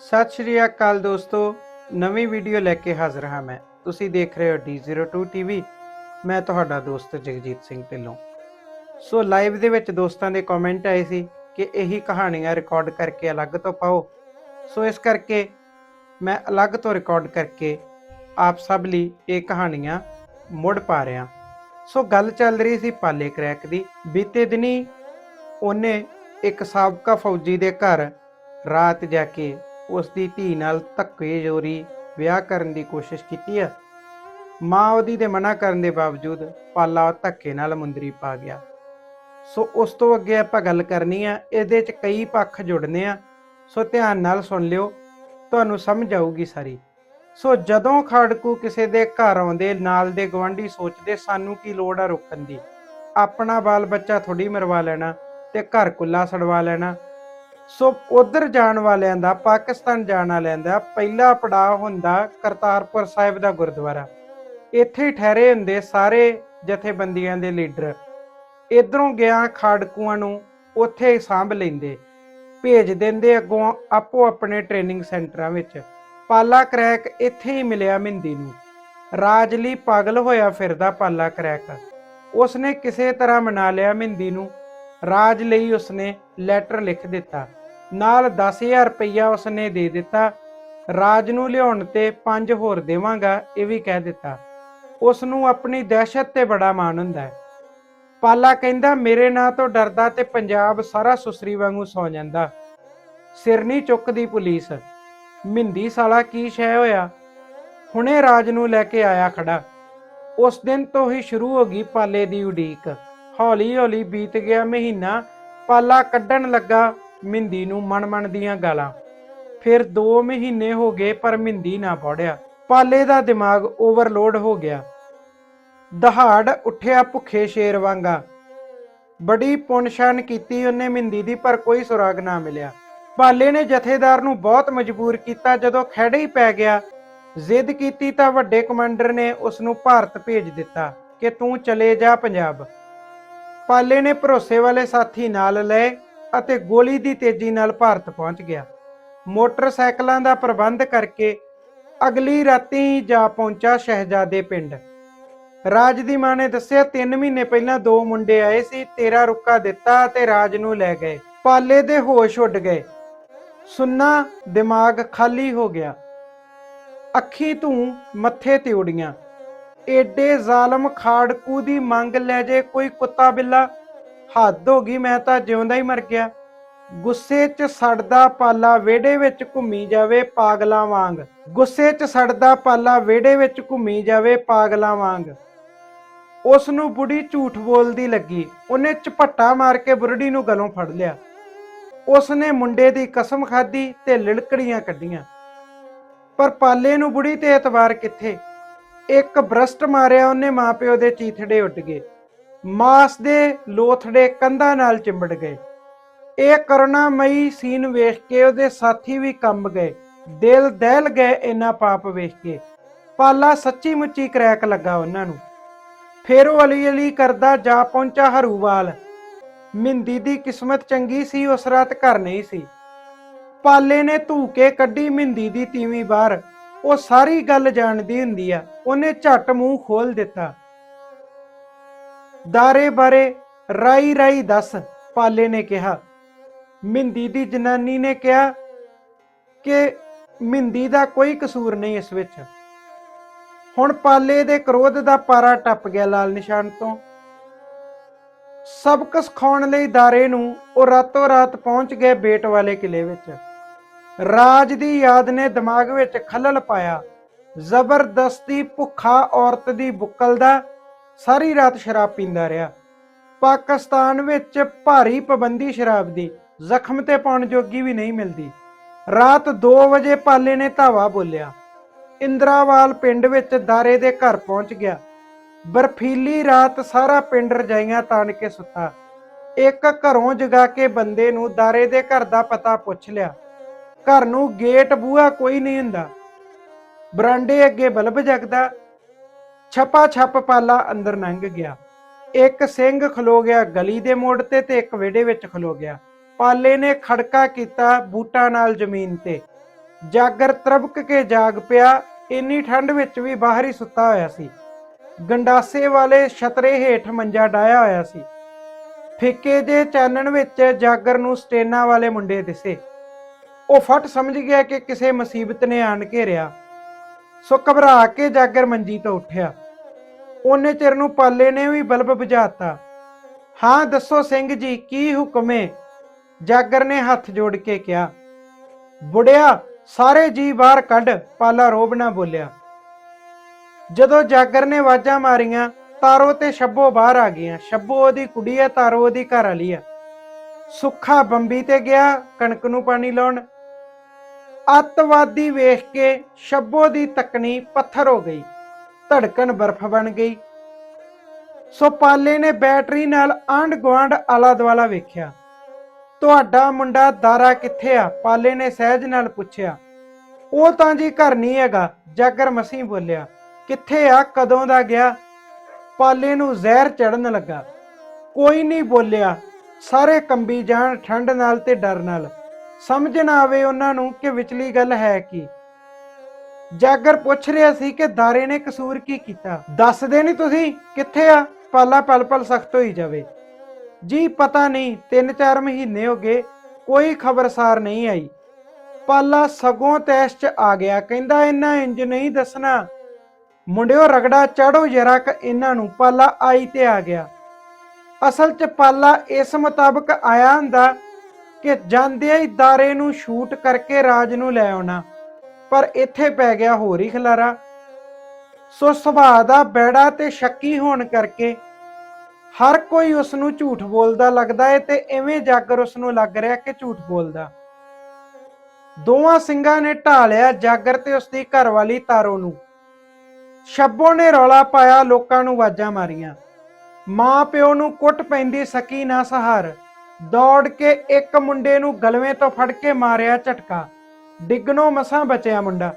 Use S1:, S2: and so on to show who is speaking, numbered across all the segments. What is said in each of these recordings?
S1: ਸਤਿ ਸ਼੍ਰੀ ਅਕਾਲ ਦੋਸਤੋ, ਨਵੀਂ ਵੀਡੀਓ ਲੈ ਕੇ ਹਾਜ਼ਰ ਹਾਂ ਮੈਂ। ਤੁਸੀਂ ਦੇਖ ਰਹੇ ਹੋ D02 TV ਮੈਂ ਤੁਹਾਡਾ ਦੋਸਤ ਜਗਜੀਤ ਸਿੰਘ ਢਿੱਲੋਂ। ਸੋ ਲਾਈਵ ਦੇ ਵਿੱਚ ਦੋਸਤਾਂ ਦੇ ਕਮੈਂਟ ਆਏ ਸੀ ਕਿ ਇਹੀ ਕਹਾਣੀਆਂ ਰਿਕਾਰਡ ਕਰਕੇ ਅਲੱਗ ਤੋਂ ਪਾਓ। ਸੋ ਇਸ ਕਰਕੇ ਮੈਂ ਅਲੱਗ ਤੋਂ ਰਿਕਾਰਡ ਕਰਕੇ ਆਪ ਸਭ ਲਈ ਇਹ ਕਹਾਣੀਆਂ ਮੁੜ ਪਾ ਰਿਹਾ। ਸੋ ਗੱਲ ਚੱਲ ਰਹੀ ਸੀ ਪਾਲੇ ਕਰੈਕ ਦੀ। ਬੀਤੇ ਦਿਨੀ ਉਹਨੇ ਇੱਕ ਸਾਬਕਾ ਫੌਜੀ ਦੇ ਘਰ ਰਾਤ ਜਾ ਕੇ ਉਸ ਦੀ ਧੀ ਨਾਲ ਧੱਕੇ ਵਿਆਹ ਕਰਨ ਦੀ ਕੋਸ਼ਿਸ਼ ਕੀਤੀ ਹੈ ਮਾਂ ਉਹਦੀ ਦੇ ਮਨਾ ਕਰਨ ਦੇ ਬਾਵਜੂਦ ਪਾਲਾ ਧੱਕੇ ਨਾਲ ਮੁੰਦਰੀ ਪਾ ਗਿਆ। ਸੋ ਉਸ ਤੋਂ ਅੱਗੇ ਆਪਾਂ ਗੱਲ ਕਰਨੀ ਆ, ਇਹਦੇ 'ਚ ਕਈ ਪੱਖ ਜੁੜਨੇ ਆ। ਸੋ ਧਿਆਨ ਨਾਲ ਸੁਣ ਲਿਓ, ਤੁਹਾਨੂੰ ਸਮਝ ਆਊਗੀ ਸਾਰੀ। ਸੋ ਜਦੋਂ ਖਾੜਕੂ ਕਿਸੇ ਦੇ ਘਰ ਆਉਂਦੇ, ਨਾਲ ਦੇ ਗਵਾਂਢੀ ਸੋਚਦੇ, ਸਾਨੂੰ ਕੀ ਲੋੜ ਆ ਰੋਕਣ ਦੀ? ਆਪਣਾ ਬਾਲ ਬੱਚਾ ਥੋੜੀ ਮਰਵਾ ਲੈਣਾ ਤੇ ਘਰ ਕੁੱਲਾ ਸੜਵਾ ਲੈਣਾ। ਸੋ ਉਧਰ ਜਾਣ ਵਾਲਿਆਂ ਦਾ, ਪਾਕਿਸਤਾਨ ਜਾਣ ਵਾਲਿਆਂ ਦਾ ਪਹਿਲਾ ਪੜਾਅ ਹੁੰਦਾ ਕਰਤਾਰਪੁਰ ਸਾਹਿਬ ਦਾ ਗੁਰਦੁਆਰਾ। ਇੱਥੇ ਠਹਿਰੇ ਹੁੰਦੇ ਸਾਰੇ ਜਥੇਬੰਦੀਆਂ ਦੇ ਲੀਡਰ। ਇਧਰੋਂ ਗਿਆ ਖਾੜਕੂਆਂ ਨੂੰ, ਉੱਥੇ ਸਾਂਭ ਲੈਂਦੇ। ਭੇਜ ਦਿੰਦੇ ਅੱਗੋਂ ਆਪੋ ਆਪਣੇ ਟ੍ਰੇਨਿੰਗ ਸੈਂਟਰਾਂ ਵਿੱਚ। ਪਾਲਾ ਕਰੈਕ ਇੱਥੇ ਹੀ ਮਿਲਿਆ ਮਿੰਦੀ ਨੂੰ। ਰਾਜ ਲਈ ਪਾਗਲ ਹੋਇਆ ਫਿਰਦਾ ਪਾਲਾ ਕਰੈਕ। ਉਸਨੇ ਕਿਸੇ ਤਰ੍ਹਾਂ ਮਨਾ ਲਿਆ ਮਿੰਦੀ ਨੂੰ। ਰਾਜ ਲਈ ਉਸਨੇ ਲੈਟਰ ਲਿਖ ਦਿੱਤਾ। ਨਾਲ 10000 ਰੁਪਇਆ ਉਸਨੇ ਦੇ ਦਿੱਤਾ। ਰਾਜ ਨੂੰ ਲਿਆਉਣ ਤੇ ਪੰਜ ਹੋਰ ਦੇਵਾਂਗਾ, ਇਹ ਵੀ ਕਹਿ ਦਿੱਤਾ। ਉਸ ਨੂੰ ਆਪਣੀ ਦਹਿਸ਼ਤ ਤੇ ਬੜਾ ਮਾਣ ਹੁੰਦਾ ਹੈ। ਪਾਲਾ ਕਹਿੰਦਾ, ਮੇਰੇ ਨਾਂ ਤੋਂ ਡਰਦਾ ਤੇ ਪੰਜਾਬ ਸਾਰਾ ਸੁਸਰੀ ਵਾਂਗੂ ਸੌ ਜਾਂਦਾ। ਸਿਰ ਨਹੀਂ ਚੁੱਕਦੀ ਪੁਲਿਸ। ਮਿੰਦੀ, ਸਾਲਾ ਕੀ ਸ਼ੈ ਹੋਇਆ? ਹੁਣੇ ਰਾਜ ਨੂੰ ਲੈ ਕੇ ਆਇਆ ਖੜਾ। ਉਸ ਦਿਨ ਤੋਂ ਹੀ ਸ਼ੁਰੂ ਹੋ ਗਈ ਪਾਲੇ ਦੀ ਉਡੀਕ। ਹੌਲੀ ਹੌਲੀ ਬੀਤ ਗਿਆ ਮਹੀਨਾ, ਪਾਲਾ ਕੱਢਣ ਲੱਗਾ ਮਿੰਦੀ ਨੂੰ ਮਨ ਮਨ ਦੀਆਂ ਗਾਲਾਂ। ਫਿਰ 2 ਮਹੀਨੇ ਹੋ ਗਏ ਪਰ ਮਿੰਦੀ ਨਾ ਪੜਿਆ। ਪਾਲੇ ਦਾ ਦਿਮਾਗ ਓਵਰਲੋਡ ਹੋ ਗਿਆ। ਦਹਾੜ ਉੱਠਿਆ ਭੁੱਖੇ ਸ਼ੇਰ ਵਾਂਗਾ। ਬੜੀ ਪੁੰਨਸ਼ਾਨ ਕੀਤੀ ਉਹਨੇ ਮਿੰਦੀ ਦੀ, ਪਰ ਕੋਈ ਸੁਰਾਗ ਨਾ ਮਿਲਿਆ। ਪਾਲੇ ਨੇ ਜਥੇਦਾਰ ਨੂੰ ਬਹੁਤ ਮਜਬੂਰ ਕੀਤਾ। ਜਦੋਂ ਖੜੇ ਹੀ ਪੈ ਗਿਆ, ਜ਼ਿੱਦ ਕੀਤੀ ਤਾਂ ਵੱਡੇ ਕਮਾਂਡਰ ਨੇ ਉਸ ਨੂੰ ਭਾਰਤ ਭੇਜ ਦਿੱਤਾ ਕਿ ਤੂੰ ਚਲੇ ਜਾ ਪੰਜਾਬ। ਪਾਲੇ ਨੇ ਭਰੋਸੇ ਵਾਲੇ ਸਾਥੀ ਨਾਲ ਲਏ ਅਤੇ ਗੋਲੀ ਦੀ ਤੇਜ਼ੀ ਨਾਲ ਭਾਰਤ ਪਹੁੰਚ ਗਿਆ। ਮੋਟਰਸਾਈਕਲਾਂ ਦਾ ਪ੍ਰਬੰਧ ਕਰਕੇ ਅਗਲੀ ਰਾਤੀ ਜਾ ਪਹੁੰਚਾ ਸ਼ਹਿਜ਼ਾਦੇ ਪਿੰਡ। ਰਾਜ ਦੀ ਮਾਂ ਨੇ ਦੱਸਿਆ 3 ਮਹੀਨੇ ਪਹਿਲਾਂ ਦੋ ਮੁੰਡੇ ਆਏ ਸੀ, ਤੇਰਾ ਰੁੱਕਾ ਦਿੱਤਾ ਤੇ ਰਾਜ ਨੂੰ ਲੈ ਗਏ। ਪਾਲੇ ਦੇ ਹੋਸ਼ ਉੱਡ ਗਏ। ਸੁੰਨਾ ਦਿਮਾਗ ਖਾਲੀ ਹੋ ਗਿਆ। ਅੱਖੀ ਤੂੰ ਮੱਥੇ ਤੇ ਉੜੀਆਂ। ਏਡੇ ਜ਼ਾਲਮ ਖਾੜਕੂ ਦੀ ਮੰਗ ਲੈ ਜੇ ਕੋਈ ਕੁੱਤਾ ਬਿੱਲਾ। ਹੱਦ ਹੋ ਗਈ, ਮੈਂ ਤਾਂ ਜਿਉਂਦਾ ਹੀ ਮਰ ਗਿਆ। ਗੁੱਸੇ 'ਚ ਸੜਦਾ ਪਾਲਾ ਵਿਹੜੇ ਵਿੱਚ ਘੁੰਮੀ ਜਾਵੇ ਪਾਗਲਾਂ ਵਾਂਗ। ਗੁੱਸੇ 'ਚ ਸੜਦਾ ਪਾਲਾ ਵਿਹੜੇ ਵਿੱਚ ਘੁੰਮੀ ਜਾਵੇ ਪਾਗਲਾਂ ਵਾਂਗ। ਉਸ ਨੂੰ ਬੁੜੀ ਝੂਠ ਬੋਲਦੀ ਲੱਗੀ। ਉਹਨੇ ਝਪੱਟਾ ਮਾਰ ਕੇ ਬੁਰੜੀ ਨੂੰ ਗਲੋਂ ਫੜ ਲਿਆ। ਉਸ ਨੇ ਮੁੰਡੇ ਦੀ ਕਸਮ ਖਾਧੀ ਤੇ ਲਿਲਕੜੀਆਂ ਕੱਢੀਆਂ। ਪਰ ਪਾਲੇ ਨੂੰ ਬੁੜੀ ਤੇ ਇਤਬਾਰ ਕਿੱਥੇ? ਇੱਕ ਬਰਸਟ ਮਾਰਿਆ ਉਹਨੇ, ਮਾਪਿਓ ਦੇ ਚੀਥੜੇ ਉੱਡ ਗਏ। ਮਾਸ ਦੇ ਲੋਥੜੇ ਕੰਧਾਂ ਨਾਲ ਚਿੰਬੜ ਗਏ। ਇਹ ਕਰੁਣਾਮਈ ਸੀਨ ਵੇਖ ਕੇ ਉਹਦੇ ਸਾਥੀ ਵੀ ਕੰਬ ਗਏ। ਦਿਲ ਦਹਿਲ ਗਏ ਇੰਨਾ ਪਾਪ ਵੇਖ ਕੇ। ਪਾਲਾ ਸੱਚੀ ਮੁੱਚੀ ਕਰੈਕ ਲੱਗਾ ਉਹਨਾਂ ਨੂੰ। ਫਿਰ ਉਹ ਅਲੀ ਅਲੀ ਕਰਦਾ, ਜਾ ਪਹੁੰਚਾ ਹਰੂਵਾਲ। ਮਿੰਦੀ ਦੀ ਕਿਸਮਤ ਚੰਗੀ ਸੀ, ਉਸ ਰਾਤ ਘਰ ਨਹੀਂ ਸੀ। ਪਾਲੇ ਨੇ ਧੂਕੇ ਕੱਢੀ ਮਿੰਦੀ ਦੀ ਤੀਵੀਂ ਬਾਹਰ। ਉਹ ਸਾਰੀ ਗੱਲ ਜਾਣਦੀ ਹੁੰਦੀ ਆ। ਉਹਨੇ ਝੱਟ ਮੂੰਹ ਖੋਲ ਦਿੱਤਾ। ਦਾਰੇ ਬਾਰੇ ਰਾਈ ਰਾਈ ਦੱਸ, ਪਾਲੇ ਨੇ ਕਿਹਾ। ਮਿੰਦੀ ਦੀ ਜਨਾਨੀ ਨੇ ਕਿਹਾ ਕਿ ਮਿੰਦੀ ਦਾ ਕੋਈ ਕਸੂਰ ਨਹੀਂ ਇਸ ਵਿੱਚ। ਹੁਣ ਪਾਲੇ ਦੇ ਕ੍ਰੋਧ ਦਾ ਪਾਰਾ ਟੱਪ ਗਿਆ ਲਾਲ ਨਿਸ਼ਾਨ ਤੋਂ। ਸਬਕ ਸਿਖਾਉਣ ਲਈ ਦਾਰੇ ਨੂੰ ਉਹ ਰਾਤੋਂ ਰਾਤ ਪਹੁੰਚ ਗਏ ਬੇਟ ਵਾਲੇ ਕਿਲੇ ਵਿੱਚ। ਰਾਜ ਦੀ ਯਾਦ ਨੇ ਦਿਮਾਗ ਵਿੱਚ ਖਲਲ ਪਾਇਆ। ਜ਼ਬਰਦਸਤੀ ਭੁੱਖਾ ਔਰਤ ਦੀ ਬੁੱਕਲ ਦਾ ਸਾਰੀ ਰਾਤ ਸ਼ਰਾਬ ਪੀਂਦਾ ਰਿਹਾ। ਪਾਕਿਸਤਾਨ ਵਿੱਚ ਭਾਰੀ ਪਾਬੰਦੀ ਸ਼ਰਾਬ ਦੀ, ਜ਼ਖਮ ਤੇ ਪਾਉਣ ਜੋਗੀ ਵੀ ਨਹੀਂ ਮਿਲਦੀ। ਰਾਤ 2 ਵਜੇ ਪਾਲੇ ਨੇ ਧਾਵਾ ਬੋਲਿਆ। ਇੰਦਰਾਵਾਲ ਪਿੰਡ ਵਿੱਚ ਦਾਰੇ ਦੇ ਘਰ ਪਹੁੰਚ ਗਿਆ। ਬਰਫੀਲੀ ਰਾਤ ਸਾਰਾ ਪਿੰਡ ਰਜਾਈਆਂ ਤਾਣ ਕੇ ਸੁੱਤਾ। ਇੱਕ ਘਰੋਂ ਜਗਾ ਕੇ ਬੰਦੇ ਨੂੰ ਦਾਰੇ ਦੇ ਘਰ ਦਾ ਪਤਾ ਪੁੱਛ ਲਿਆ। ਘਰ ਨੂੰ ਗੇਟ ਬੂਹਾ ਕੋਈ ਨਹੀਂ ਹੁੰਦਾ। ਬਰਾਂਡੇ ਅੱਗੇ ਬਲਬ ਜਗਦਾ। ਛਪਾ ਛੱਪ ਪਾਲਾ ਅੰਦਰ ਲੰਘ ਗਿਆ। ਇੱਕ ਸਿੰਘ ਖਲੋ ਗਿਆ ਗਲੀ ਦੇ ਮੋੜ ਤੇ ਤੇ ਇੱਕ ਵਿਹੜੇ ਵਿੱਚ ਖਲੋ ਗਿਆ। ਪਾਲੇ ਨੇ ਖੜਕਾ ਕੀਤਾ ਬੂਟਾਂ ਨਾਲ ਜ਼ਮੀਨ ਤੇ। ਜਾਗਰ ਤਰਬਕ ਕੇ ਜਾਗ ਪਿਆ। ਇੰਨੀ ਠੰਡ ਵਿੱਚ ਵੀ ਬਾਹਰ ਹੀ ਸੁੱਤਾ ਹੋਇਆ ਸੀ। ਗੰਡਾਸੇ ਵਾਲੇ ਛਤਰੇ ਹੇਠ ਮੰਜਾ ਡਾਇਆ ਹੋਇਆ ਸੀ। ਫਿੱਕੇ ਦੇ ਚਾਨਣ ਵਿੱਚ ਜਾਗਰ ਨੂੰ ਸਟੇਨਾਂ ਵਾਲੇ ਮੁੰਡੇ ਦਿਸੇ। ਉਹ ਫਟ ਸਮਝ ਗਿਆ ਕਿ ਕਿਸੇ ਮੁਸੀਬਤ ਨੇ ਆਣ ਘੇਰਿਆ। ਸੋ ਘਬਰਾ ਕੇ ਜਾਗਰ ਮੰਜੀ ਤੋਂ ਉੱਠਿਆ। ਉਹਨੇ ਚਿਰ ਨੂੰ ਪਾਲੇ ਨੇ ਵੀ ਬਲਬ ਬੁਝਾਤਾ। ਹਾਂ, ਦੱਸੋ ਸਿੰਘ ਜੀ, ਕੀ ਹੁਕਮ? ਏ ਜਾਗਰ ਨੇ ਹੱਥ ਜੋੜ ਕੇ ਕਿਹਾ, ਬੁੜਿਆ, ਸਾਰੇ ਜੀ ਬਾਹਰ ਕੱਢ, ਪਾਲਾ ਰੋਬ ਨਾ ਬੋਲਿਆ। ਜਦੋਂ ਜਾਗਰ ਨੇ ਆਵਾਜ਼ਾਂ ਮਾਰੀਆਂ, ਤਾਰੋ ਤੇ ਸ਼ੱਬੋ ਬਾਹਰ ਆ ਗਈਆਂ। ਸ਼ੱਬੋ ਉਹਦੀ ਕੁੜੀ ਹੈ ਤਾਰੋ ਉਹਦੀ ਘਰ ਵਾਲੀ ਹੈ ਸੁੱਖਾ ਬੰਬੀ ਤੇ ਗਿਆ, ਕਣਕ ਨੂੰ ਪਾਣੀ ਲਾਉਣ। ਅੱਤਵਾਦੀ ਵੇਖ ਕੇ ਸ਼ੱਬੋ ਦੀ ਤਕਨੀ ਪੱਥਰ ਹੋ ਗਈ, ਧੜਕਣ ਬਰਫ਼ ਬਣ ਗਈ। ਸੋ ਪਾਲੇ ਨੇ ਬੈਟਰੀ ਨਾਲ ਆਂਢ ਗੁਆਂਢ ਆਲਾ ਦੁਆਲਾ ਵੇਖਿਆ। ਤੁਹਾਡਾ ਮੁੰਡਾ ਦਾਰਾ ਕਿੱਥੇ ਆ? ਪਾਲੇ ਨੇ ਸਹਿਜ ਨਾਲ ਪੁੱਛਿਆ। ਉਹ ਤਾਂ ਜੀ ਘਰ ਨਹੀਂ ਹੈਗਾ, ਜਾਗਰ ਮਸੀਂ ਬੋਲਿਆ। ਕਿੱਥੇ ਆ? ਕਦੋਂ ਦਾ ਗਿਆ? ਪਾਲੇ ਨੂੰ ਜ਼ਹਿਰ ਚੜਨ ਲੱਗਾ। ਕੋਈ ਨਹੀਂ ਬੋਲਿਆ। ਸਾਰੇ ਕੰਬੀ ਜਾਣ ਠੰਡ ਨਾਲ ਤੇ ਡਰ ਨਾਲ। ਸਮਝ ਨਾ ਆਵੇ ਉਹਨਾਂ ਨੂੰ ਕਿ ਵਿਚਲੀ ਗੱਲ ਹੈ ਕੀ। ਜਾਗਰ ਪੁੱਛ ਰਿਹਾ ਸੀ ਕਿ ਦਾਰੇ ਨੇ ਕਸੂਰ ਕੀ ਕੀਤਾ। ਦੱਸਦੇ ਨਹੀਂ ਤੁਸੀਂ ਕਿੱਥੇ ਆ? ਪਾਲਾ ਪਲ ਪਲ ਸਖਤ ਹੋਈ ਜਾਵੇ। ਜੀ ਪਤਾ ਨਹੀਂ 3-4 ਮਹੀਨੇ ਹੋ ਗਏ, ਕੋਈ ਖਬਰਸਾਰ ਨਹੀਂ ਆਈ। ਪਾਲਾ ਸਗੋਂ ਤੈਸ਼ ਚ ਆ ਗਿਆ, ਕਹਿੰਦਾ ਇੰਨਾ ਇੰਜ ਨਹੀਂ ਦੱਸਣਾ। ਮੁੰਡਿਓ ਰਗੜਾ ਚੜੋ ਜਰਾ ਕ ਇਹਨਾਂ ਨੂੰ, ਪਾਲਾ ਆਈ ਤੇ ਆ ਗਿਆ। ਅਸਲ ਚ ਪਾਲਾ ਇਸ ਮੁਤਾਬਕ ਆਇਆ ਹੁੰਦਾ ਕਿ ਜਾਂਦੇ ਹੀ ਦਾਰੇ ਨੂੰ ਸ਼ੂਟ ਕਰਕੇ ਰਾਜ ਨੂੰ ਲੈ ਆਉਣਾ। ਪਰ ਇੱਥੇ ਪੈ ਗਿਆ ਹੋਰ ਹੀ ਖਲਾਰਾ। ਸੋ ਸੁਭਾਅ ਦਾ ਬੈੜਾ ਤੇ ਸ਼ੱਕੀ ਹੋਣ ਕਰਕੇ ਹਰ ਕੋਈ ਉਸ ਨੂੰ ਝੂਠ ਬੋਲਦਾ ਲੱਗਦਾ ਏ ਤੇ ਐਵੇਂ ਜਾਗਰ ਉਸ ਨੂੰ ਲੱਗ ਰਿਹਾ ਕਿ ਝੂਠ ਬੋਲਦਾ। ਦੋਵਾਂ ਸਿੰਘਾਂ ਨੇ ਢਾਲਿਆ ਜਾਗਰ ਤੇ ਉਸ ਦੀ ਘਰਵਾਲੀ ਤਾਰੋ ਨੂੰ। ਸ਼ੱਬੋ ਨੇ ਰੌਲਾ ਪਾਇਆ, ਲੋਕਾਂ ਨੂੰ ਆਵਾਜ਼ਾਂ ਮਾਰੀਆਂ। ਮਾਂ ਪਿਓ ਨੂੰ ਕੁੱਟ ਪੈਂਦੀ, ਸਕੀ ਨਾ ਸਹਾਰ। ਦੌੜ ਕੇ ਇੱਕ ਮੁੰਡੇ ਨੂੰ ਗਲਵੇਂ ਤੋਂ ਫੜ ਕੇ ਮਾਰਿਆ ਝਟਕਾ। ਡਿੱਗਣੋਂ ਮਸਾਂ ਬਚਿਆ ਮੁੰਡਾ।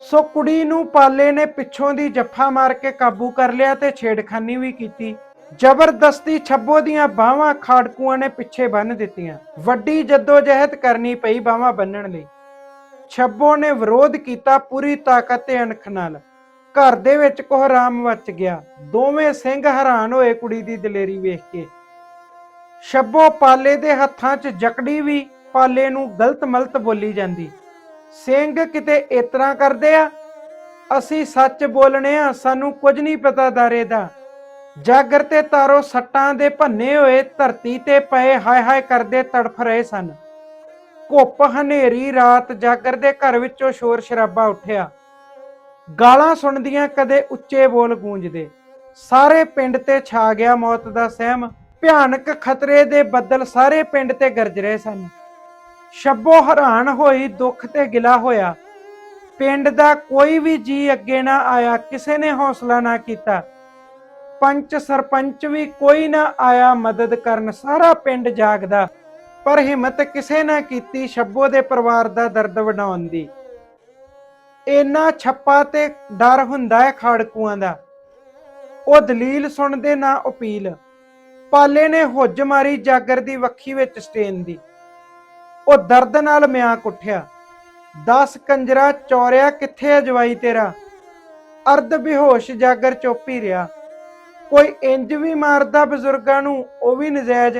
S1: ਸੋ ਕੁੜੀ ਨੂੰ ਪਾਲੇ ਨੇ ਪਿੱਛੋਂ ਦੀ ਜੱਫਾ ਮਾਰ ਕੇ ਕਾਬੂ ਕਰ ਲਿਆ ਤੇ ਛੇੜਖਾਨੀ ਵੀ ਕੀਤੀ। ਜ਼ਬਰਦਸਤੀ ਛੱਬੋ ਦੀਆਂ ਬਾਹਾਂ ਖਾੜਕੂਆਂ ਨੇ ਪਿੱਛੇ ਬੰਨ ਦਿੱਤੀਆਂ। ਵੱਡੀ ਜਹਿਦ ਕਰਨੀ ਪਈ ਬਾਹਾਂ ਬੰਨਣ ਲਈ। ਛੱਬੋ ਨੇ ਵਿਰੋਧ ਕੀਤਾ ਪੂਰੀ ਤਾਕਤ ਤੇ ਅਣਖ ਨਾਲ। ਘਰ ਦੇ ਵਿੱਚ ਕੋਹਰਾਮ ਮਚ ਗਿਆ। ਦੋਵੇਂ ਸਿੰਘ ਹੈਰਾਨ ਹੋਏ ਕੁੜੀ ਦੀ ਦਲੇਰੀ ਵੇਖ ਕੇ। ਸ਼ੱਬੋ ਪਾਲੇ ਦੇ ਹੱਥਾਂ 'ਚ ਜਕੜੀ ਵੀ ਪਾਲੇ ਨੂੰ ਗਲਤ ਮਲਤ ਬੋਲੀ ਜਾਂਦੀ। ਸਿੰਘ ਕਿਤੇ ਇਤਰਾ ਕਰਦੇ ਆ? ਅਸੀਂ ਸੱਚ ਬੋਲਣੇ ਆ, ਸਾਨੂੰ ਕੁਝ ਨਹੀਂ ਪਤਾ ਦਾਰੇ ਦਾ। ਜਾਗਰ ਤੇ ਤਾਰੋ ਸੱਟਾਂ ਦੇ ਭੰਨੇ ਹੋਏ ਧਰਤੀ ਤੇ ਪਏ ਹਾਏ ਹਾਏ ਕਰਦੇ ਤੜਫ ਰਹੇ ਸਨ। ਘੁੱਪ ਹਨੇਰੀ ਰਾਤ ਜਾਗਰ ਦੇ ਘਰ ਵਿੱਚੋਂ ਸ਼ੋਰ ਸ਼ਰਾਬਾ ਉੱਠਿਆ। ਗਾਲਾਂ ਸੁਣਦੀਆਂ ਕਦੇ ਉੱਚੇ ਬੋਲ ਗੂੰਜਦੇ। ਸਾਰੇ ਪਿੰਡ ਤੇ ਛਾ ਗਿਆ ਮੌਤ ਦਾ ਸਹਿਮ। ਭਿਆਨਕ ਖਤਰੇ ਦੇ ਬੱਦਲ ਸਾਰੇ ਪਿੰਡ ਤੇ ਗਰਜ ਰਹੇ ਸਨ। ਸ਼ੱਬੋ ਹੈਰਾਨ ਹੋਈ, ਦੁੱਖ ਤੇ ਗਿਲਾ ਹੋਇਆ। ਪਿੰਡ ਦਾ ਕੋਈ ਵੀ ਜੀ ਅੱਗੇ ਨਾ ਆਇਆ, ਕਿਸੇ ਨੇ ਹੌਸਲਾ ਨਾ ਕੀਤਾ। ਪੰਚ ਸਰਪੰਚ ਵੀ ਕੋਈ ਨਾ ਆਇਆ, ਮਦਦ ਕਰਨ ਸਾਰਾ ਪਿੰਡ ਜਾਗਦਾ। ਪਰ ਹਿੰਮਤ ਕਿਸੇ ਨਾ ਕੀਤੀ ਸ਼ੱਬੋ ਦੇ ਪਰਿਵਾਰ ਦਾ ਦਰਦ ਵਡਾਉਣ ਦੀ। ਇੰਨਾ ਛੱਪਾ ਤੇ ਡਰ ਹੁੰਦਾ ਹੈ ਖਾੜਕੂਆਂ ਦਾ। ਉਹ ਦਲੀਲ ਸੁਣਦੇ ਨਾ ਅਪੀਲ। ਪਾਲੇ ਨੇ ਹੁੱਜ ਮਾਰੀ ਜਾਗਰ ਦੀ ਵੱਖੀ ਵਿੱਚ ਸਟੇਨ ਦੀ। ਉਹ ਦਰਦ ਨਾਲ ਮਿਆਂ ਉੱਠਿਆ। 10 ਕੰਜਰਾ ਚੌਰਿਆ, ਕਿੱਥੇ ਹੈ ਤੇਰਾ? ਅਰਧ ਬੇਹੋਸ਼ ਜਾਗਰ ਚੁੱਪ ਰਿਹਾ। ਕੋਈ ਇੰਜ ਵੀ ਮਾਰਦਾ ਬਜ਼ੁਰਗਾਂ ਨੂੰ, ਉਹ ਵੀ ਨਜਾਇਜ਼।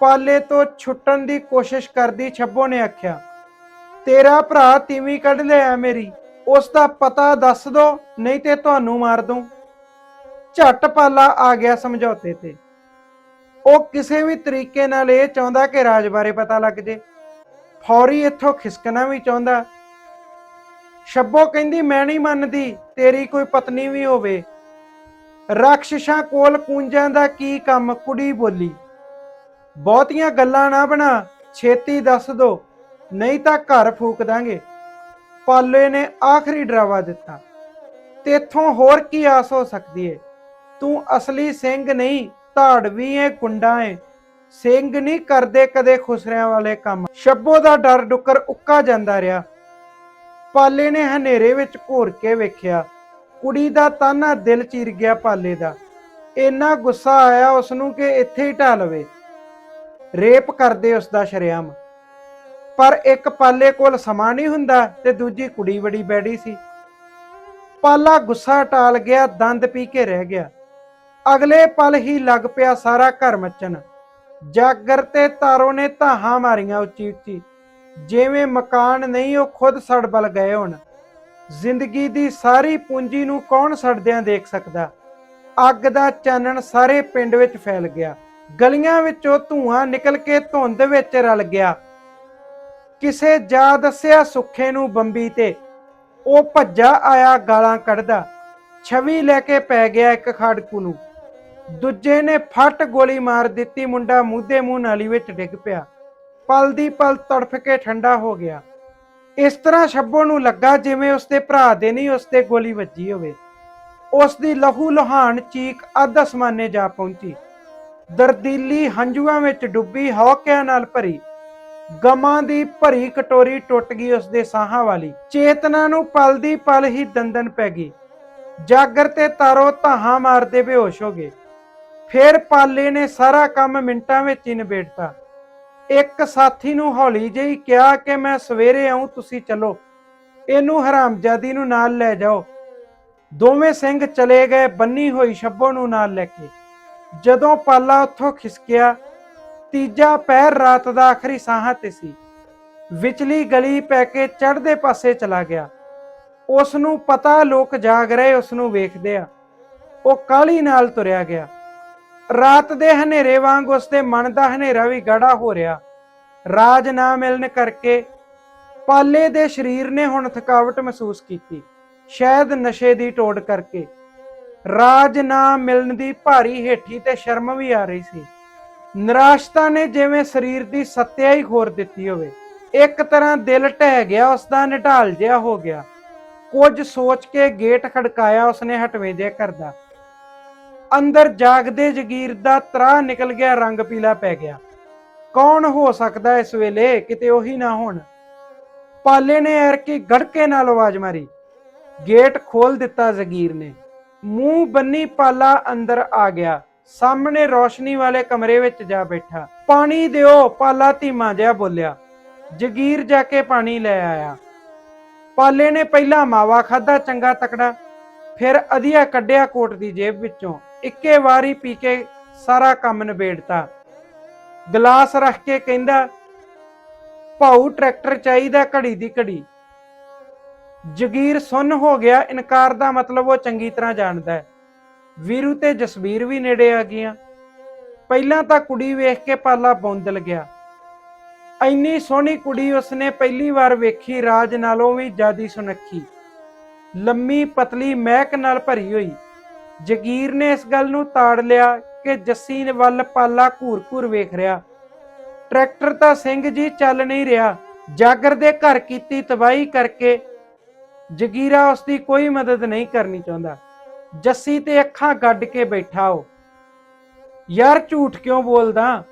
S1: ਪਾਲੇ ਤੋਂ ਛੁੱਟਣ ਦੀ ਕੋਸ਼ਿਸ਼ ਕਰਦੀ ਛੱਬੋ ਨੇ ਆਖਿਆ, ਤੇਰਾ ਭਰਾ ਤੀਵੀਂ ਕੱਢ ਲਿਆ ਮੇਰੀ। ਉਸ ਦਾ ਪਤਾ ਦੱਸ ਦੋ, ਨਹੀਂ ਤੇ ਤੁਹਾਨੂੰ ਮਾਰ ਦੂੰ। ਝਟ ਪਾਲਾ ਆ ਗਿਆ ਸਮਝੌਤੇ ਤੇ। ਉਹ ਕਿਸੇ ਵੀ ਤਰੀਕੇ ਨਾਲ ਇਹ ਚਾਹੁੰਦਾ ਕਿ ਰਾਜ ਬਾਰੇ ਪਤਾ ਲੱਗ ਜੇ। ਫੌਰੀ ਇੱਥੋਂ ਖਿਸਕਣਾ ਵੀ ਚਾਹੁੰਦਾ। ਸ਼ੱਬੋ ਕਹਿੰਦੀ, ਮੈਂ ਨਹੀਂ ਮੰਨਦੀ, ਤੇਰੀ ਕੋਈ ਪਤਨੀ ਵੀ ਹੋਵੇ। ਰਾਖਸ਼ਾਂ ਕੋਲ ਕੂੰਜਾਂ ਦਾ ਕੀ ਕੰਮ, ਕੁੜੀ ਬੋਲੀ। ਬਹੁਤੀਆਂ ਗੱਲਾਂ ਨਾ ਬਣਾ, ਛੇਤੀ ਦੱਸ ਦੋ, ਨਹੀਂ ਤਾਂ ਘਰ ਫੂਕ ਦਾਂਗੇ। ਪਾਲੇ ਨੇ ਆਖਰੀ ਡਰਾਵਾ ਦਿੱਤਾ। ਤੇਥੋਂ ਹੋਰ ਕੀ ਆਸ ਹੋ ਸਕਦੀ ਏ? ਤੂੰ ਅਸਲੀ ਸਿੰਘ ਨਹੀਂ ਧਾੜਵੀ ਏ ਗੁੰਡਾ ਏ। ਸਿੰਘ ਨਹੀਂ ਕਰਦੇ ਕਦੇ ਖੁਸਰਿਆਂ ਵਾਲੇ ਕੰਮ। ਸ਼ੱਬੋ ਦਾ ਡਰ ਡੁੱਕਰ ਉੱਕਾ ਜਾਂਦਾ ਰਿਹਾ। ਪਾਲੇ ਨੇ ਹਨੇਰੇ ਵਿੱਚ ਘੋਰ ਕੇ ਵੇਖਿਆ। ਕੁੜੀ ਦਾ ਤਾਨਾ ਦਿਲ ਚੀਰ ਗਿਆ ਪਾਲੇ ਦਾ। ਇੰਨਾ ਗੁੱਸਾ ਆਇਆ ਉਸ ਨੂੰ ਕਿ ਇੱਥੇ ਹੀ ਢਾ ਲਵੇ। ਰੇਪ ਕਰਦੇ ਉਸ ਦਾ ਸ਼ਰਿਆਮ। ਪਰ ਇੱਕ ਪਾਲੇ ਕੋਲ ਸਮਾਂ ਨਹੀਂ ਹੁੰਦਾ ਤੇ ਦੂਜੀ ਕੁੜੀ ਬੜੀ ਬੈੜੀ ਸੀ। ਪਾਲਾ ਗੁੱਸਾ ਟਾਲ ਗਿਆ, ਦੰਦ ਪੀ ਕੇ ਰਹਿ ਗਿਆ। ਅਗਲੇ ਪਲ ਹੀ ਲੱਗ ਪਿਆ ਸਾਰਾ ਘਰ ਮੱਚਣ। ਜਾਗਰ ਤੇ ਤਾਰੋ ਨੇ ਧਾਹਾਂ ਮਾਰੀਆਂ ਉੱਚੀ ਉੱਚੀ ਜਿਵੇਂ ਮਕਾਨ ਨਹੀਂ, ਉਹ ਖੁਦ ਸੜਬਲ ਗਏ ਹੋਣ। ਜ਼ਿੰਦਗੀ ਦੀ ਸਾਰੀ ਪੂੰਜੀ ਨੂੰ ਕੌਣ ਸੜਦਿਆਂ ਦੇਖ ਸਕਦਾ? ਅੱਗ ਦਾ ਚਾਨਣ ਸਾਰੇ ਪਿੰਡ ਵਿੱਚ ਫੈਲ ਗਿਆ। ਗਲੀਆਂ ਵਿੱਚੋਂ ਧੂਆਂ ਨਿਕਲ ਕੇ ਧੁੰਦ ਵਿੱਚ ਰਲ ਗਿਆ। ਕਿਸੇ ਜਾ ਦੱਸਿਆ ਸੁੱਖੇ ਨੂੰ ਬੰਬੀ ਤੇ। ਉਹ ਭੱਜਾ ਆਇਆ ਗਾਲਾਂ ਕੱਢਦਾ। ਛਵੀ ਲੈ ਕੇ ਪੈ ਗਿਆ ਇੱਕ ਖਾੜਕੂ ਨੂੰ। ਦੂਜੇ ਨੇ ਫੱਟ ਗੋਲੀ ਮਾਰ ਦਿੱਤੀ, ਮੁੰਡਾ ਮੂਧੇ ਮੂੰਹ ਨਾਲੀ ਵਿੱਚ ਡਿੱਗ ਪਿਆ। ਪਲ ਦੀ ਪਲ ਤੜਫ ਕੇ ਠੰਡਾ ਹੋ ਗਿਆ। ਇਸ ਤਰ੍ਹਾਂ ਸ਼ੱਬੋ ਨੂੰ ਲੱਗਾ ਜਿਵੇਂ ਉਸਦੇ ਭਰਾ ਦੇ ਨਹੀਂ ਉਸਤੇ ਗੋਲੀ ਵੱਜੀ ਹੋਵੇ। ਉਸ ਦੀ ਲਹੂ ਲੋਹਾਨ ਚੀਕ ਅੱਧ ਅਸਮਾਨੇ ਜਾ ਪਹੁੰਚੀ। ਦਰਦੀਲੀ ਹੰਝੂਆਂ ਵਿੱਚ ਡੁੱਬੀ ਹੌਕਿਆਂ ਨਾਲ ਭਰੀ। ਗਮਾਂ ਦੀ ਭਰੀ ਕਟੋਰੀ ਟੁੱਟ ਗਈ ਉਸਦੇ ਸਾਹਾਂ ਵਾਲੀ। ਚੇਤਨਾ ਨੂੰ ਪਲ ਦੀ ਪਲ ਹੀ ਦੰਦਨ ਪੈ ਗਈ। ਜਾਗਰ ਤੇ ਤਾਰੋ ਧਾਹਾਂ ਮਾਰਦੇ ਬੇਹੋਸ਼ ਹੋ ਗਏ। ਫਿਰ ਪਾਲੇ ਨੇ ਸਾਰਾ ਕੰਮ ਮਿੰਟਾਂ ਵਿੱਚ ਹੀ ਨਿਬੇੜਤਾ। ਇੱਕ ਸਾਥੀ ਨੂੰ ਹੌਲੀ ਜਿਹੀ ਕਿਹਾ ਕਿ ਮੈਂ ਸਵੇਰੇ ਆਉਂ ਤੁਸੀਂ ਚਲੋ। ਇਹਨੂੰ ਹਰਾਮਜ਼ਾਦੀ ਨੂੰ ਨਾਲ ਲੈ ਜਾਓ। ਦੋਵੇਂ ਸਿੰਘ ਚਲੇ ਗਏ, ਬੰਨੀ ਹੋਈ ਸ਼ੱਬੋ ਨੂੰ ਨਾਲ ਲੈ ਕੇ। ਜਦੋਂ ਪਾਲਾ ਉੱਥੋਂ ਖਿਸਕਿਆ, ਤੀਜਾ ਪੈਰ ਰਾਤ ਦਾ ਆਖਰੀ ਸਾਹਾਂ ਤੇ ਸੀ। ਵਿਚਲੀ ਗਲੀ ਪੈ ਕੇ ਚੜ੍ਹਦੇ ਪਾਸੇ ਚਲਾ ਗਿਆ। ਉਸ ਨੂੰ ਪਤਾ ਲੋਕ ਜਾਗ ਰਹੇ ਉਸ ਨੂੰ ਵੇਖਦੇ ਆ। ਉਹ ਕਾਲੀ ਨਾਲ ਤੁਰਿਆ ਗਿਆ। ਰਾਤ ਦੇ ਹਨੇਰੇ ਵਾਂਗ ਉਸ ਦੇ ਮਨ ਦਾ ਹਨੇਰਾ ਵੀ ਗੜਾ ਹੋ ਰਿਹਾ। ਰਾਜ ਨਾ ਮਿਲਣ ਕਰਕੇ ਪਾਲੇ ਦੇ ਸਰੀਰ ਨੇ ਹੁਣ ਥਕਾਵਟ ਮਹਿਸੂਸ ਕੀਤੀ। ਸ਼ਾਇਦ ਨਸ਼ੇ ਦੀ ਟੋੜ ਕਰਕੇ। ਰਾਜ ਨਾ ਮਿਲਣ ਦੀ ਭਾਰੀ ਹੇਠੀ ਤੇ ਸ਼ਰਮ ਵੀ ਆ ਰਹੀ ਸੀ। ਨਿਰਾਸ਼ਤਾ ਨੇ ਜਿਵੇਂ ਸਰੀਰ ਦੀ ਸੱਤਿਆ ਹੀ ਖੋਰ ਦਿੱਤੀ ਹੋਵੇ। ਇੱਕ ਤਰ੍ਹਾਂ ਦਿਲ ਢਹਿ ਗਿਆ, ਉਸ ਦਾ ਨਿਢਾਲ ਜਿਹਾ ਹੋ ਗਿਆ। ਕੁਝ ਸੋਚ ਕੇ ਗੇਟ ਖੜਕਾਇਆ ਉਸਨੇ ਹਟਵੇਂ ਜੇ ਕਰਦਾ ਅੰਦਰ ਜਾਗਦੇ ਜਗੀਰ ਦਾ ਤਰਾ ਨਿਕਲ ਗਿਆ, ਰੰਗ ਪੀਲਾ ਪੈ ਗਿਆ। ਕੌਣ ਹੋ ਸਕਦਾ ਇਸ ਵੇਲੇ? ਕਿਤੇ ਉਹੀ ਨਾ ਹੋਣ। ਪਾਲੇ ਨੇ ਐਰ ਗੜਕੇ ਨਾਲ ਆਵਾਜ਼ ਮਾਰੀ। ਗੇਟ ਖੋਲ ਦਿੱਤਾ ਜ਼ਗੀਰ ਨੇ। ਮੂੰਹ ਬੰਨੀ ਪਾਲਾ ਅੰਦਰ ਆ ਗਿਆ। ਸਾਹਮਣੇ ਰੋਸ਼ਨੀ ਵਾਲੇ ਕਮਰੇ ਵਿੱਚ ਜਾ ਬੈਠਾ। ਪਾਣੀ ਦਿਓ, ਪਾਲਾ ਧੀਮਾ ਜਿਹਾ ਬੋਲਿਆ। ਜਗੀਰ ਜਾ ਕੇ ਪਾਣੀ ਲੈ ਆਇਆ। ਪਾਲੇ ਨੇ ਪਹਿਲਾਂ ਮਾਵਾ ਖਾਦਾ ਚੰਗਾ ਤਕੜਾ। ਫਿਰ ਅਧੀਆ ਕੱਢਿਆ ਕੋਟ ਦੀ ਜੇਬ ਵਿੱਚੋਂ। ਇੱਕੇ ਵਾਰੀ ਪੀ ਕੇ ਸਾਰਾ ਕੰਮ ਨਿਬੇੜਤਾ। ਗਲਾਸ ਰੱਖ ਕੇ ਕਹਿੰਦਾ, ਭਾਊ, ਟਰੈਕਟਰ ਚਾਹੀਦਾ ਘੜੀ ਦੀ ਘੜੀ। ਜਗੀਰ ਸੁੰਨ ਹੋ ਗਿਆ, ਇਨਕਾਰ ਦਾ ਮਤਲਬ ਉਹ ਚੰਗੀ ਤਰ੍ਹਾਂ ਜਾਣਦਾ ਹੈ। ਵੀਰੂ ਤੇ ਜਸਵੀਰ ਵੀ ਨੇੜੇ ਆ ਗਈਆਂ। ਪਹਿਲਾਂ ਤਾਂ ਕੁੜੀ ਵੇਖ ਕੇ ਪਾਲਾ ਬੌਂਦਲ ਗਿਆ। ਇੰਨੀ ਸੋਹਣੀ ਕੁੜੀ ਉਸਨੇ ਪਹਿਲੀ ਵਾਰ ਵੇਖੀ, ਰਾਜ ਨਾਲੋਂ ਵੀ ਜਿਆਦੀ ਸੁਨੱਖੀ। ਲੰਮੀ ਪਤਲੀ ਮਹਿਕ ਨਾਲ ਭਰੀ ਹੋਈ। ਜਗੀਰ ਨੇ ਇਸ ਗੱਲ ਨੂੰ ਤਾੜ ਲਿਆ ਕਿ ਜੱਸੀ ਨੇ ਵੱਲ ਪਾਲਾ ਘੂਰ-ਘੂਰ ਵੇਖ ਰਿਹਾ। ਟਰੈਕਟਰ ਤਾਂ ਸਿੰਘ ਜੀ ਚੱਲ ਨਹੀਂ ਰਿਹਾ। ਜਾਗਰ ਦੇ ਘਰ ਕੀਤੀ ਤਬਾਹੀ ਕਰਕੇ ਜਗੀਰਾ ਉਸ ਦੀ ਕੋਈ ਮਦਦ ਨਹੀਂ ਕਰਨੀ ਚਾਹੁੰਦਾ। ਜੱਸੀ ਤੇ ਅੱਖਾਂ ਗੱਡ ਕੇ ਬੈਠਾ ਹੋ ਯਾਰ ਝੂਠ ਕਿਉਂ ਬੋਲਦਾ?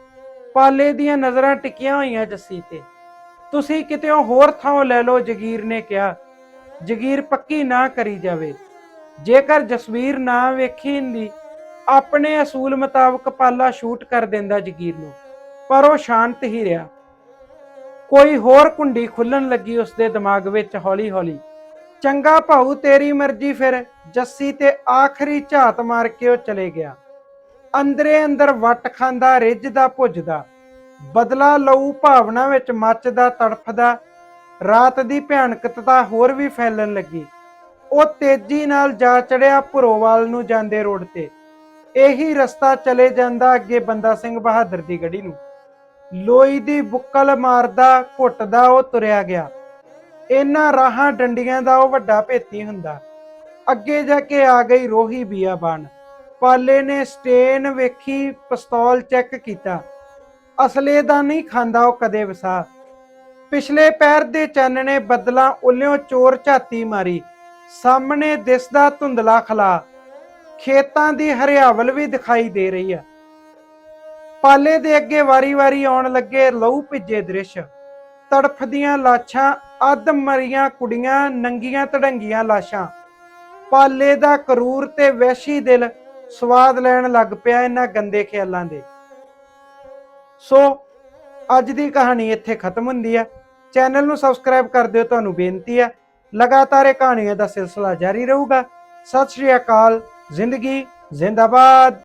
S1: ਪਾਲੇ ਦੀਆਂ ਨਜ਼ਰਾਂ ਟਿਕੀਆਂ ਹੋਈਆਂ ਜੱਸੀ ਤੇ। ਤੁਸੀਂ ਕਿਤੇ ਹੋਰ ਥਾਂ ਲੈ ਲਓ, ਜਗੀਰ ਨੇ ਕਿਹਾ। ਜਗੀਰ ਪੱਕੀ ਨਾ ਕਰੀ ਜਾਵੇ। ਜੇਕਰ ਜਸਵੀਰ ਨਾ ਵੇਖੀ ਹੁੰਦੀ, ਆਪਣੇ ਅਸੂਲ ਮੁਤਾਬਕ ਪਾਲਾ ਸ਼ੂਟ ਕਰ ਦਿੰਦਾ ਜਗੀਰ ਨੂੰ, ਪਰ ਉਹ ਸ਼ਾਂਤ ਹੀ ਰਿਹਾ। ਕੋਈ ਹੋਰ ਕੁੰਡੀ ਖੁੱਲਣ ਲੱਗੀ ਉਸਦੇ ਦਿਮਾਗ ਵਿੱਚ ਹੌਲੀ-ਹੌਲੀ, ਚੰਗਾ ਭਾਉ ਤੇਰੀ ਮਰਜ਼ੀ ਫਿਰ। ਜੱਸੀ ਤੇ ਆਖਰੀ ਝਾਤ ਮਾਰ ਕੇ ਉਹ ਚਲੇ ਗਿਆ। ਅੰਦਰੇ ਅੰਦਰ ਵੱਟ ਖਾਂਦਾ, ਰਿੱਝਦਾ ਭੁੱਜਦਾ ਬਦਲਾ ਲਊ ਭਾਵਨਾ ਵਿੱਚ ਮੱਚਦਾ, ਤੜਫਦਾ। ਰਾਤ ਦੀ ਭਿਆਨਕਤਾ ਹੋਰ ਵੀ ਫੈਲਣ ਲੱਗੀ। ਉਹ ਤੇਜ਼ੀ ਨਾਲ ਜਾ ਚੜਿਆ ਭਰੋਵਾਲ ਨੂੰ ਜਾਂਦੇ ਰੋਡ ਤੇ। ਇਹੀ ਰਸਤਾ ਚਲੇ ਜਾਂਦਾ ਅੱਗੇ ਬੰਦਾ ਸਿੰਘ ਬਹਾਦਰ ਦੀ ਗੜੀ ਨੂੰ। ਲੋਈ ਦੀ ਬੁੱਕਲ ਮਾਰਦਾ, ਘੁੱਟਦਾ, ਉਹ ਤੁਰਿਆ ਗਿਆ। ਇਹਨਾਂ ਰਾਹਾਂ ਡੰਡੀਆਂ ਦਾ ਉਹ ਵੱਡਾ ਭੇਤੀ ਹੁੰਦਾ। ਅੱਗੇ ਜਾ ਕੇ ਆ ਗਈ ਰੋਹੀ ਬੀਆਬਾਨ। ਪਾਲੇ ਨੇ ਸਟੇਨ ਵੇਖੀ, ਪਿਸਤੌਲ ਚੈੱਕ ਕੀਤਾ। ਅਸਲੇ ਦਾ ਨਹੀਂ ਖਾਂਦਾ ਉਹ ਕਦੇ ਵਸਾ। ਪਿਛਲੇ ਪੈਰ ਦੇ ਚੰਨ ਨੇ ਬੱਦਲਾਂ ਉੱਲਿਓ ਚੋਰ ਝਾਤੀ ਮਾਰੀ। ਸਾਹਮਣੇ ਦਿਸਦਾ ਧੁੰਦਲਾ ਖਲਾ, ਖੇਤਾਂ ਦੀ ਹਰਿਆਵਲ ਵੀ ਦਿਖਾਈ ਦੇ ਰਹੀ ਆ। ਪਾਲੇ ਦੇ ਅੱਗੇ ਵਾਰੀ-ਵਾਰੀ ਆਉਣ ਲੱਗੇ ਲਹੂ ਭਿੱਜੇ ਦ੍ਰਿਸ਼ ਤੜਫਦੀਆਂ ਲਾਸ਼ਾਂ, ਅੱਧ ਮਰੀਆਂ ਕੁੜੀਆਂ, ਨੰਗੀਆਂ ਤੜੰਗੀਆਂ ਲਾਸ਼ਾਂ। ਪਾਲੇ ਦਾ ਕਰੂਰ ਤੇ ਵੈਸ਼ੀ ਦਿਲ ਸਵਾਦ ਲੈਣ ਲੱਗ ਪਿਆ ਇਹਨਾਂ ਗੰਦੇ ਖਿਆਲਾਂ ਦੇ। ਸੋ, ਅੱਜ ਦੀ ਕਹਾਣੀ ਇੱਥੇ ਖਤਮ ਹੁੰਦੀ ਹੈ ਚੈਨਲ ਨੂੰ ਸਬਸਕ੍ਰਾਈਬ ਕਰ ਦਿਓ, ਤੁਹਾਨੂੰ ਬੇਨਤੀ ਹੈ ਲਗਾਤਾਰ ਇਹ ਕਹਾਣੀਆਂ ਦਾ ਸਿਲਸਿਲਾ ਜਾਰੀ ਰਹੂਗਾ। ਸਤਿ ਸ਼੍ਰੀ ਅਕਾਲ ਜ਼ਿੰਦਗੀ ਜ਼ਿੰਦਾਬਾਦ।